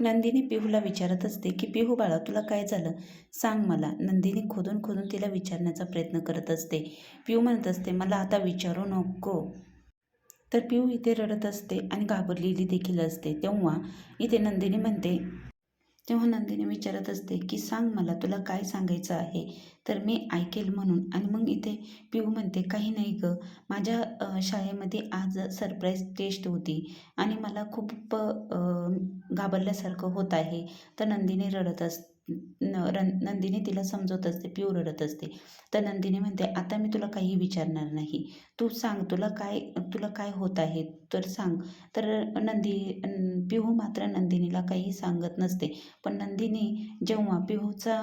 नंदिनी पिहूला विचारत असते की पिहू बाळा तुला काय झालं? सांग मला. नंदिनी खोदून खोदून तिला विचारण्याचा प्रयत्न करत असते. पिहू म्हणत असते मला आता विचारू नको. तर पिहू इथे रडत असते आणि घाबरलेली देखील असते. तेव्हा इथे नंदिनी म्हणते तेव्हा नंदिनी विचारत असते की सांग मला तुला काय सांगायचं आहे? तर मी ऐकेल म्हणून. आणि मग इथे पिऊ म्हणते काही नाही गं. माझ्या शाळेमध्ये आज सरप्राईज टेस्ट होती आणि मला खूप घाबरल्यासारखं होत आहे. तर नंदिनी रडत अस रन नंदिनी तिला समजवत असते पिऊ रडत असते. तर नंदिनी म्हणते आता मी तुला काही विचारणार नाही. तू सांग तुला काय तुला काय होत आहे तर सांग. तर नंदी पिहू मात्र नंदिनीला काही सांगत नसते. पण नंदिनी जेव्हा पिहूचा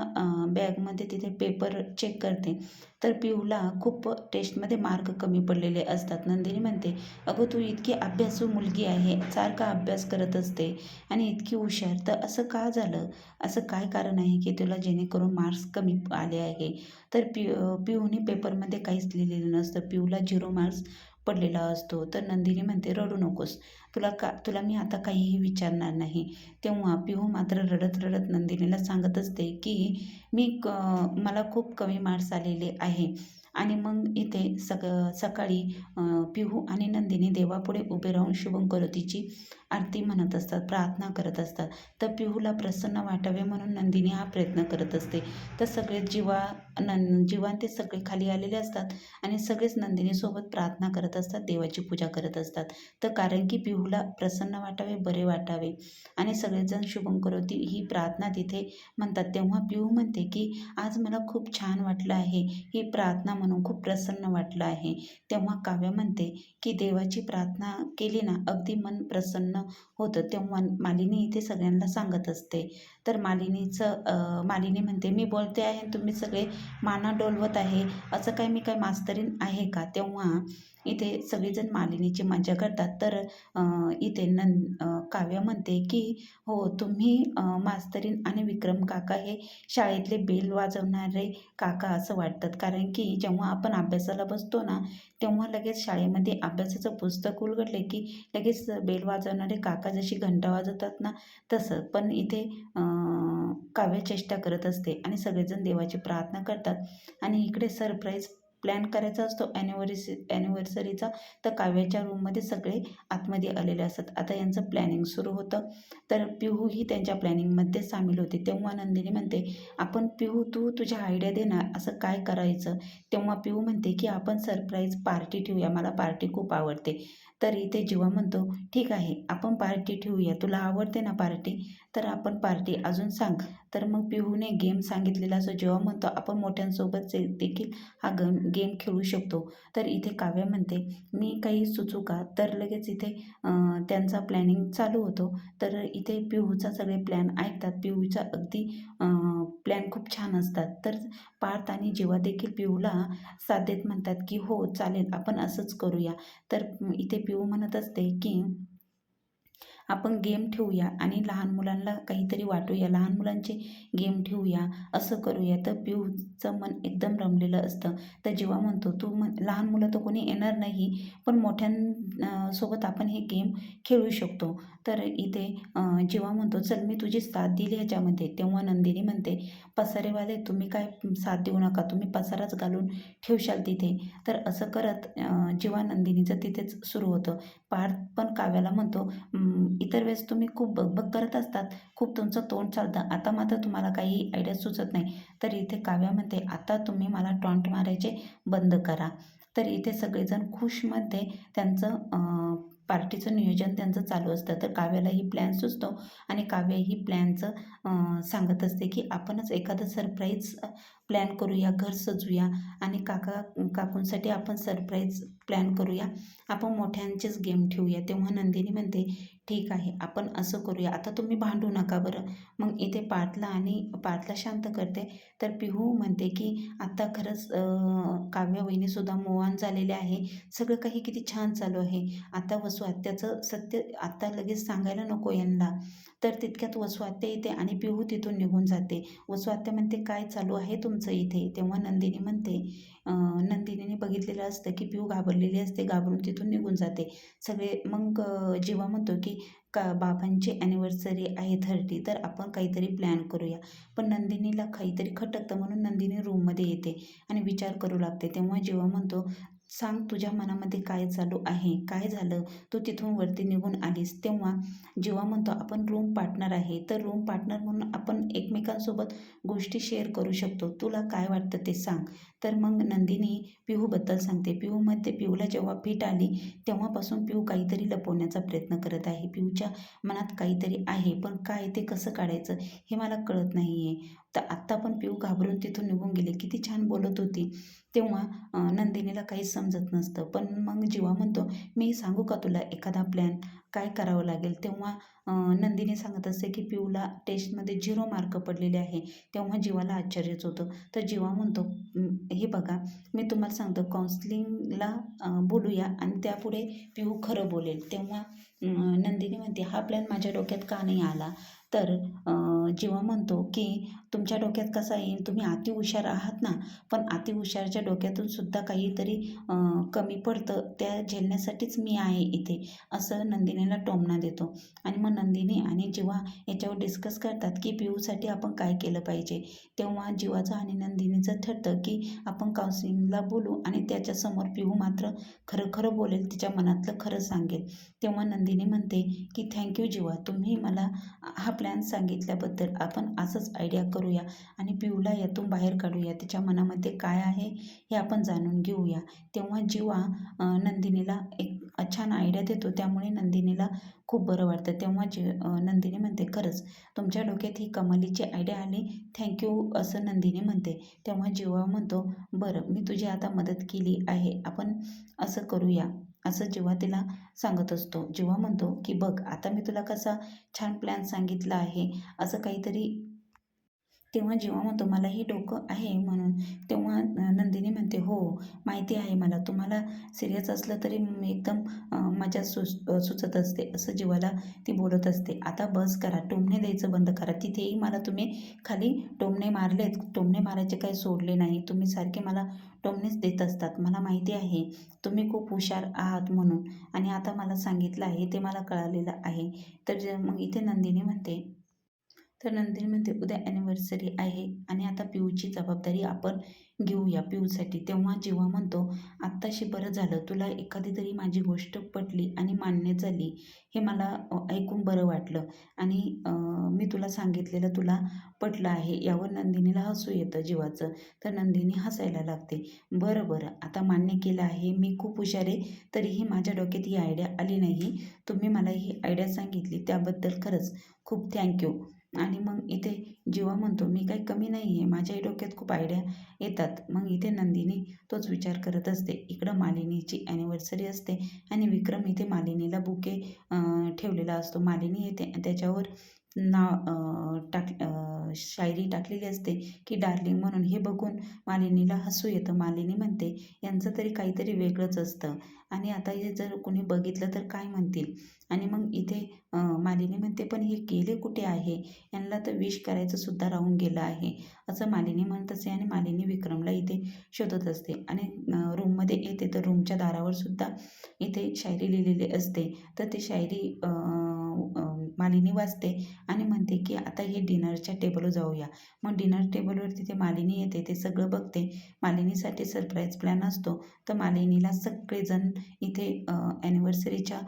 बॅगमध्ये तिथे पेपर चेक करते तर पिऊला खूप टेस्टमध्ये मार्क कमी पडलेले असतात. नंदिनी म्हणते अगं तू इतकी अभ्यासू मुलगी आहे सारखा अभ्यास करत असते? आणि इतकी हुशार तर असं का झालं? असं काय कारण आहे की तुला जेणेकरून मार्क्स कमी आले आहे? तर पि पिऊने पेपरमध्ये काहीच लिहिलेलं नसतं. पिऊला झिरो मार्क्स पडलेला असतो. तर नंदिनी म्हणते रडू नकोस. तुला का तुला मी आता काहीही विचारणार नाही. तेव्हा पिहू मात्र रडत रडत नंदिनीला सांगत असते की मी क मला खूप कमी मार्क्स आलेले आहे. आणि मग इथे सग सकाळी पिहू आणि नंदिनी देवापुढे उभे राहून शुभंकरोतीची आरती म्हणत असतात प्रार्थना करत असतात. तर पिहूला प्रसन्न वाटावे म्हणून नंदिनी हा प्रयत्न करत असते. तर सगळे जीवा नं जीवांते सगळे खाली आलेले असतात आणि सगळेच नंदिनीसोबत प्रार्थना करत असतात देवाची पूजा करत असतात. तर कारण की पिहूला प्रसन्न वाटावे बरे वाटावे आणि सगळेजण शुभंकरोती ही प्रार्थना तिथे म्हणतात. तेव्हा पिहू म्हणते की आज मला खूप छान वाटलं आहे. ही प्रार्थना म्हणून खूप प्रसन्न वाटलं आहे. तेव्हा काव्य म्हणते की देवाची प्रार्थना केली ना अगदी मन प्रसन्न होतं तेव्हा मालिनी इथे सगळ्यांना सांगत असते. तर मालिनीचं मालिनी म्हणते मी बोलते आहे तुम्ही सगळे माना डोलवत आहे. असं काय मी काय मास्तरीन आहे का? तेव्हा इथे सगळेजण मालिनीची मजा करतात. तर इथे नं काव्य म्हणते की हो तुम्ही मास्तरीन आणि विक्रम काका हे शाळेतले बेल वाजवणारे काका असं वाटतात. कारण की जेव्हा आपण अभ्यासाला बसतो ना तेव्हा लगेच शाळेमध्ये अभ्यासाचं पुस्तक उलगडले की लगेच बेल वाजवणारे काका जशी घंटा वाजवतात ना तसं. पण इथे काव्यचेष्टा काव्य चेष्टा करत असते आणि सगळेजण देवाची प्रार्थना करतात. आणि इकडे सरप्राईज प्लॅन करायचा असतो. ॲनिव्हर्सरी ॲनिव्हर्सरीचा तर काव्याच्या रूममध्ये सगळे आतमध्ये आलेले असतात. आता यांचं प्लॅनिंग सुरू होतं. तर पिहू ही त्यांच्या प्लॅनिंगमध्ये सामील होते. तेव्हा नंदिनी म्हणते आपण पिहू तू तुझ्या आयडिया देणार. असं काय करायचं? तेव्हा पिहू म्हणते की आपण सरप्राईज पार्टी ठेवूया. मला पार्टी खूप आवडते. तर इथे जीवा म्हणतो ठीक आहे. आपण पार्टी ठेवूया. तुला आवडते ना पार्टी तर आपण पार्टी अजून सांग. तर मग पिहूने गेम सांगितलेला असो जेव्हा म्हणतो आपण मोठ्यांसोबत जे- देखील हा गम गेम खेळू शकतो तर इथे काव्य म्हणते मी काही सुचू का? तर लगेच इथे त्यांचा प्लॅनिंग चालू होतो. तर इथे पिहूचा सगळे प्लॅन ऐकतात. पिहूचा अगदी प्लॅन खूप छान असतात. तर पार्थ आणि जेव्हा देखील पिहूला साथ देत म्हणतात की हो चालेल आपण असंच करूया. तर इथे पिहू म्हणत असते की आपण गेम ठेवूया आणि लहान मुलांना काहीतरी वाटूया. लहान मुलांचे गेम ठेवूया असं करूया. तर पिऊचं मन एकदम रमलेलं असतं. तर जेव्हा म्हणतो तू म्हण लहान मुलं तर कोणी येणार नाही पण मोठ्यां सोबत आपण हे गेम खेळू शकतो. तर इथे जेव्हा म्हणतो चल मी तुझी साथ दिली ह्याच्यामध्ये. तेव्हा नंदिनी म्हणते पसारेवाले तुम्ही काय साथ देऊ नका. तुम्ही पसाराच घालून ठेवशाल तिथे. तर असं करत जेव्हा नंदिनीचं तिथेच सुरू होतं. पार्थ पण काव्याला म्हणतो इतर वेळेस तुम्ही खूप बकबक करत असतात. खूप तुमचं तोंड चालतं. आता मात्र तुम्हाला काही आयडिया सुचत नाही. तर इथे काव्या म्हणते आता तुम्ही मला टॉन्ट मारायचे बंद करा. तर इथे सगळेजण खुशमध्ये त्यांचं पार्टीचं नियोजन त्यांचं चालू असतं. तर काव्याला ही प्लॅन सुचतो आणि काव्य ही प्लॅनचं सांगत असते की आपणच एखादं सरप्राईज प्लॅन करूया घर सजूया आणि काका काकूंसाठी आपण सरप्राईज प्लॅन करूया. आपण मोठ्यांचेच गेम ठेवूया. तेव्हा नंदिनी म्हणते ठीक आहे आपण असं करूया. आता तुम्ही भांडू नका बरं. मग इथे पार्थला आणि पार्थला शांत करते. तर पिहू म्हणते की आत्ता खरंच अं, काव्य वहिनीसुद्धा मोवान झालेले आहे. सगळं काही किती छान चालू आहे. आता वसू आत्याचं सत्य आत्ता लगेच सांगायला नको यांना. तर तितक्यात वसू आत्या येते आणि पिहू तिथून निघून जाते. वसू आत्या म्हणते काय चालू आहे तुमचं इथे? तेव्हा नंदिनी म्हणते नंदिनीने बघितलेलं असतं की पिऊ घाबरलेली असते घाबरून तिथून निघून जाते. सगळे मग जेव्हा म्हणतो की का बाबांची ॲनिव्हर्सरी आहे थर्टी तर आपण काहीतरी प्लॅन करूया. पण नंदिनीला काहीतरी खटकतं म्हणून नंदिनी रूममध्ये येते आणि विचार करू लागते. तेव्हा जेव्हा म्हणतो सांग तुझ्या मनामध्ये काय चालू आहे? काय झालं? तू तिथून वरती निघून आलीस. तेव्हा जेव्हा म्हणतो आपण रूम पार्टनर आहे तर रूम पार्टनर म्हणून आपण एकमेकांसोबत गोष्टी शेअर करू शकतो. तुला काय वाटतं ते सांग. तर मग नंदिनी पिहूबद्दल सांगते. पिहूमध्ये पिहूला जेव्हा फिट आली तेव्हापासून पिहू काहीतरी लपवण्याचा प्रयत्न करत आहे. पिहूच्या मनात काहीतरी आहे पण काय ते कसं काढायचं हे मला कळत नाही आहे तर आत्ता पण पिऊ घाबरून तिथून निघून गेले. किती छान बोलत होती. तेव्हा नंदिनीला काहीच समजत नसतं. पण मग जीवा म्हणतो मी सांगू का तुला एखादा प्लॅन काय करावं लागेल? तेव्हा नंदिनी सांगत असते की पिऊला टेस्टमध्ये झिरो मार्क पडलेले आहे. तेव्हा जीवाला आश्चर्यच होतं. तर जीवा म्हणतो हे बघा मी तुम्हाला सांगतो काउन्सिलिंगला बोलूया आणि त्यापुढे पिऊ खरं बोलेल. तेव्हा नंदिनी म्हणते हा प्लॅन माझ्या डोक्यात का नाही आला? तर जेव्हा म्हणतो की तुमच्या डोक्यात कसा येईल? तुम्ही अति हुशार आहात ना. पण अति हुशारच्या डोक्यातून सुद्धा काहीतरी कमी पडतं. त्या झेलण्यासाठीच मी आहे इथे असं नंदिनीला टोमणा देतो. आणि मग नंदिनी आणि जिवा याच्यावर डिस्कस करतात की पिऊसाठी आपण काय केलं पाहिजे? तेव्हा जीवाचं आणि नंदिनीचं ठरतं की आपण काउन्सिलिंगला बोलू आणि त्याच्यासमोर पिऊ मात्र खरं खरं बोलेल तिच्या मनातलं खरं सांगेल. तेव्हा नंदिनी म्हणते की थँक्यू जीवा तुम्ही मला हा प्लॅन सांगितल्याबद्दल आपण असंच आयडिया करूया आणि पिऊला यातून बाहेर काढूया. तिच्या मनामध्ये काय आहे हे आपण जाणून घेऊया. तेव्हा जीवा नंदिनीला एक छान आयडिया देतो. त्यामुळे नंदिनीला खूप बरं वाटतं. तेव्हा जी नंदिनी म्हणते खरंच तुमच्या डोक्यात ही कमालीची आयडिया आली. थँक्यू असं नंदिनी म्हणते. तेव्हा जीवा म्हणतो बरं मी तुझी आता मदत केली आहे. आपण असं करूया असं जेव्हा तिला सांगत असतो. जेव्हा म्हणतो की बघ आता मी तुला कसा छान प्लॅन सांगितला आहे. असं काहीतरी तेव्हा जेव्हा म्हणतो मलाही डोकं आहे म्हणून तेव्हा नंदिनी म्हणते हो माहिती आहे मला. तुम्हाला सिरियस असलं तरी एकदम मजा सुच सुचत असते. असं जीवाला ती बोलत असते. आता बस करा. टोमणे द्यायचं बंद करा. तिथेही मला तुम्ही खाली टोमणे मारलेत. टोमणे मारायचे काही सोडले नाही. तुम्ही सारखे मला टोमणेच देत असतात. मला माहिती आहे. तुम्ही खूप हुशार आहात म्हणून. आणि आता मला सांगितलं आहे. ते मला कळालेलं आहे. तर मग इथे नंदिनी म्हणते तर नंदिनी म्हणते उद्या ॲनिव्हर्सरी आहे आणि आता पिऊची जबाबदारी आपण घेऊया पिऊसाठी. तेव्हा जेव्हा म्हणतो आत्ताशी बरं झालं तुला एखादी तरी माझी गोष्ट पटली आणि मान्य झाली हे मला ऐकून बरं वाटलं आणि मी तुला सांगितलेलं तुला पटलं आहे यावर नंदिनीला हसू येतं जीवाचं तर नंदिनी हसायला लागते बरं बरं आता मान्य केलं आहे मी खूप हुशार आहे तरीही माझ्या डोक्यात ही आयडिया आली नाही. तुम्ही मला ही आयडिया सांगितली त्याबद्दल खरंच खूप थँक्यू आणि मग इथे जेव्हा म्हणतो मी काही कमी नाही आहे माझ्याही डोक्यात खूप आयडिया येतात. मग इथे नंदिनी तोच विचार करत असते. इकडं मालिनीची ॲनिव्हर्सरी असते आणि विक्रम इथे मालिनीला बुके ठेवलेला असतो. मालिनी येते त्याच्यावर नाव टाक शायरी टाकलेली असते की डार्लिंग म्हणून. हे बघून मालिनीला हसू येतं. मालिनी म्हणते यांचं तरी काहीतरी वेगळंच असतं. आणि आता हे जर कोणी बघितलं तर काय म्हणतील? आणि मग इथे मालिनी म्हणते पण हे गेले कुठे आहे? यांना तर विश करायचं सुद्धा राहून गेलं आहे. असं मालिनी म्हणत असते आणि मालिनी विक्रमला इथे शोधत असते. आणि रूममध्ये येते तर रूमच्या दारावर सुद्धा इथे शायरी लिहिलेली असते. तर ते शायरी मालिनी वाचते आणि म्हणते की आता हे डिनरच्या टेबलवर जाऊया. मग डिनर टेबलवर तिथे मालिनी येते ते सगळं बघते. मालिनीसाठी सरप्राईज प्लॅन असतो. तर मालिनीला सगळेजण इथे ॲनिव्हर्सरीच्या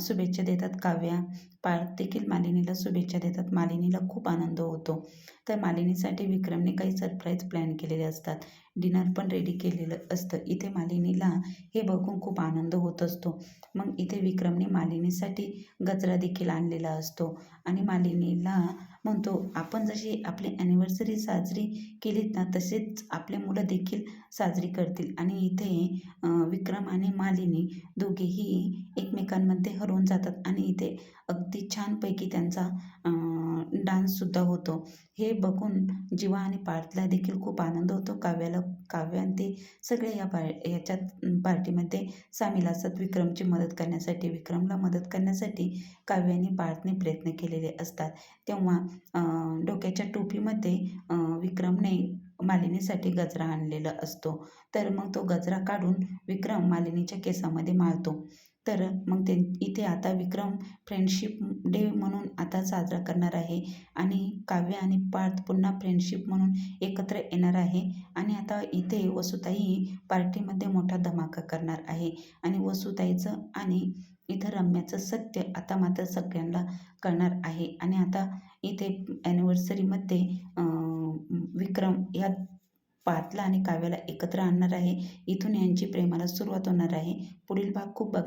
शुभेच्छा देतात काव्या पार्थ देखील मालिनीला शुभेच्छा देतात. मालिनीला खूप आनंद होतो. तर मालिनीसाठी विक्रमने काही सरप्राईज प्लॅन केलेले असतात. डिनर पण रेडी केलेलं असतं. इथे मालिनीला हे बघून खूप आनंद होत असतो. मग इथे विक्रमने मालिनीसाठी गजरा देखील आणलेला असतो. आणि मालिनीला म्हणतो आपण जशी आपली ॲनिव्हर्सरी साजरी केलीत ना तसेच आपले मुलं देखील साजरी करतील. आणि इथे विक्रम आणि मालिनी दोघेही एकमेकांमध्ये हरवून जातात आणि इथे अगदी छानपैकी त्यांचा डान्ससुद्धा होतो. हे बघून जीवा आणि पार्थला देखील खूप आनंद होतो. काव्याला काव्यान ते सगळे या पा याच्यात पार्टीमध्ये सामील असतात विक्रमची मदत करण्यासाठी विक्रमला मदत करण्यासाठी काव्याने पार्थने प्रयत्न केलेले असतात. तेव्हा डोक्याच्या टोपीमध्ये विक्रमने मालिनीसाठी गजरा आणलेला असतो. तर मग तो गजरा काढून विक्रम मालिनीच्या केसामध्ये माळतो. तर मग ते इथे आता विक्रम फ्रेंडशिप डे म्हणून आता साजरा करणार आहे आणि काव्य आणि पार्थ पुन्हा फ्रेंडशिप म्हणून एकत्र येणार आहे आणि आता इथे वसुताई पार्टीमध्ये मोठा धमाका करणार आहे आणि वसुताईचं आणि इथं रम्याचं सत्य आता मात्र सगळ्यांना कळणार आहे. आणि आता इथे ॲनिव्हर्सरीमध्ये विक्रम या पार्थला आणि काव्याला एकत्र आणणार आहे. इथून यांची प्रेमाला सुरुवात होणार आहे. पुढील भाग खूप बघ